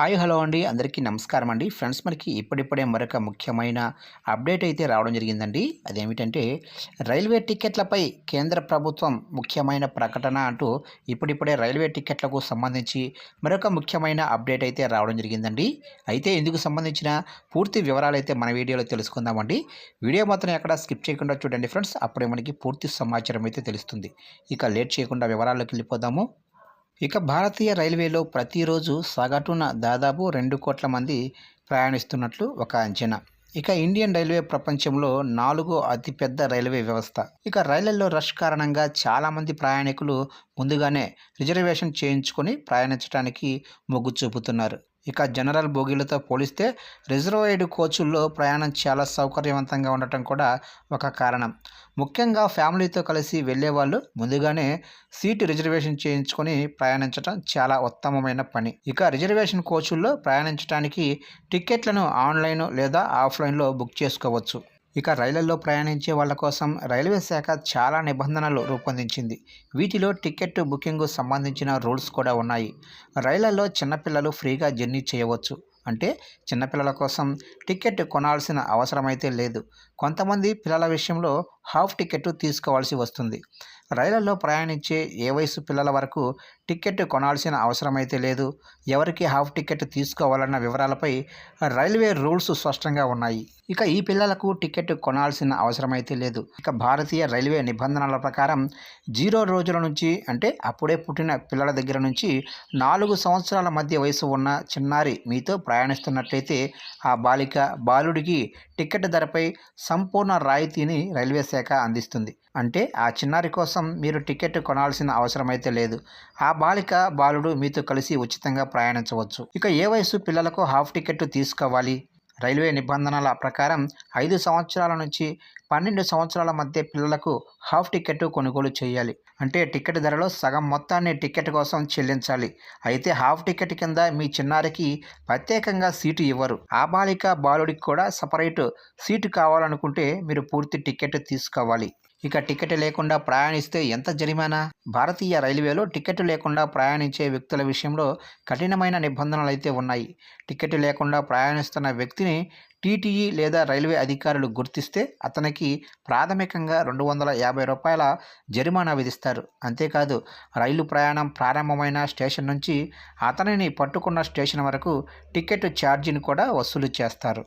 Hi hello అండి. అందరికీ నమస్కారం అండి. ఫ్రెండ్స్ మనకి ఇప్పుడిప్పుడే మరొక ముఖ్యమైన అప్డేట్ అయితే రావడం జరిగిందండి. అదేమిటంటే రైల్వే టికెట్లపై కేంద్ర ప్రభుత్వం ముఖ్యమైన ప్రకటన అంటూ ఇప్పుడిప్పుడే రైల్వే టికెట్లకు సంబంధించి మరొక ముఖ్యమైన అప్డేట్ అయితే రావడం జరిగిందండి. అయితే ఇందుకు సంబంధించిన పూర్తి వివరాలు అయితే మన వీడియోలో తెలుసుకుందామండి. వీడియో మాత్రం ఎక్కడ స్కిప్ చేయకుండా చూడండి ఫ్రెండ్స్. అప్పుడే మనకి పూర్తి సమాచారం అయితే తెలుస్తుంది. ఇక లేట్ చేయకుండా వివరాల్లోకి వెళ్ళిపోదాము. ఇక భారతీయ రైల్వేలో ప్రతిరోజు సగటున దాదాపు రెండు కోట్ల మంది ప్రయాణిస్తున్నట్లు ఒక అంచనా. ఇక ఇండియన్ రైల్వే ప్రపంచంలో నాలుగో అతిపెద్ద రైల్వే వ్యవస్థ. ఇక రైళ్ళలో రష్ కారణంగా చాలామంది ప్రయాణికులు ముందుగానే రిజర్వేషన్ చేయించుకొని ప్రయాణించడానికి మొగ్గు చూపుతున్నారు. ఇక జనరల్ బోగీలతో పోలిస్తే రిజర్వాయిడ్ కోచుల్లో ప్రయాణం చాలా సౌకర్యవంతంగా ఉండటం కూడా ఒక కారణం. ముఖ్యంగా ఫ్యామిలీతో కలిసి వెళ్ళే వాళ్ళు ముందుగానే సీటు రిజర్వేషన్ చేయించుకొని ప్రయాణించడం చాలా ఉత్తమమైన పని. ఇక రిజర్వేషన్ కోచుల్లో ప్రయాణించడానికి టికెట్లను ఆన్లైన్ లేదా ఆఫ్లైన్లో బుక్ చేసుకోవచ్చు. ఇక రైళ్ళలో ప్రయాణించే వాళ్ళ కోసం రైల్వే శాఖ చాలా నిబంధనలు రూపొందించింది. వీటిలో టికెట్ బుకింగ్ సంబంధించిన రూల్స్ కూడా ఉన్నాయి. రైళ్ళలో చిన్నపిల్లలు ఫ్రీగా జర్నీ చేయవచ్చు. అంటే చిన్నపిల్లల కోసం టికెట్ కొనాల్సిన అవసరమైతే లేదు. కొంతమంది పిల్లల విషయంలో హాఫ్ టికెట్ తీసుకోవాల్సి వస్తుంది. రైళ్ళలో ప్రయాణించే ఏ వయసు పిల్లల వరకు టికెట్ కొనాల్సిన అవసరమైతే లేదు. ఎవరికి హాఫ్ టికెట్ తీసుకోవాలన్న వివరాలపై రైల్వే రూల్స్ స్పష్టంగా ఉన్నాయి. ఇక ఈ పిల్లలకు టికెట్ కొనాల్సిన అవసరమైతే లేదు. ఇక భారతీయ రైల్వే నిబంధనల ప్రకారం జీరో రోజుల నుంచి అంటే అప్పుడే పుట్టిన పిల్లల దగ్గర నుంచి నాలుగు సంవత్సరాల మధ్య వయసు ఉన్న చిన్నారి మీతో ప్రయాణిస్తున్నట్లయితే ఆ బాలిక బాలుడికి టికెట్ ధరపై సంపూర్ణ రాయితీని రైల్వే శాఖ అందిస్తుంది. అంటే ఆ చిన్నారి కోసం మీరు టికెట్ కొనాల్సిన అవసరమైతే లేదు. ఆ బాలిక బాలుడు మీతో కలిసి ఉచితంగా ప్రయాణించవచ్చు. ఇక ఏ వయసు పిల్లలకు హాఫ్ టికెట్ తీసుకోవాలి? రైల్వే నిబంధనల ప్రకారం ఐదు సంవత్సరాల నుంచి పన్నెండు సంవత్సరాల మధ్య పిల్లలకు హాఫ్ టికెట్ కొనుగోలు చేయాలి. అంటే టికెట్ ధరలో సగం మొత్తాన్ని టికెట్ కోసం చెల్లించాలి. అయితే హాఫ్ టికెట్ కింద మీ చిన్నారికి ప్రత్యేకంగా సీటు ఇవ్వరు. ఆ బాలిక బాలుడికి కూడా సపరేట్ సీటు కావాలనుకుంటే మీరు పూర్తి టికెట్ తీసుకోవాలి. ఇక టికెట్ లేకుండా ప్రయాణిస్తే ఎంత జరిమానా? భారతీయ రైల్వేలో టికెట్ లేకుండా ప్రయాణించే వ్యక్తుల విషయంలో కఠినమైన నిబంధనలు అయితే ఉన్నాయి. టికెట్ లేకుండా ప్రయాణిస్తున్న వ్యక్తిని టీటీఈ లేదా రైల్వే అధికారులు గుర్తిస్తే అతనికి ప్రాథమికంగా రెండు వందల యాభై రూపాయల జరిమానా విధిస్తారు. అంతేకాదు రైలు ప్రయాణం ప్రారంభమైన స్టేషన్ నుంచి అతనిని పట్టుకున్న స్టేషన్ వరకు టికెట్ ఛార్జీని కూడా వసూలు చేస్తారు.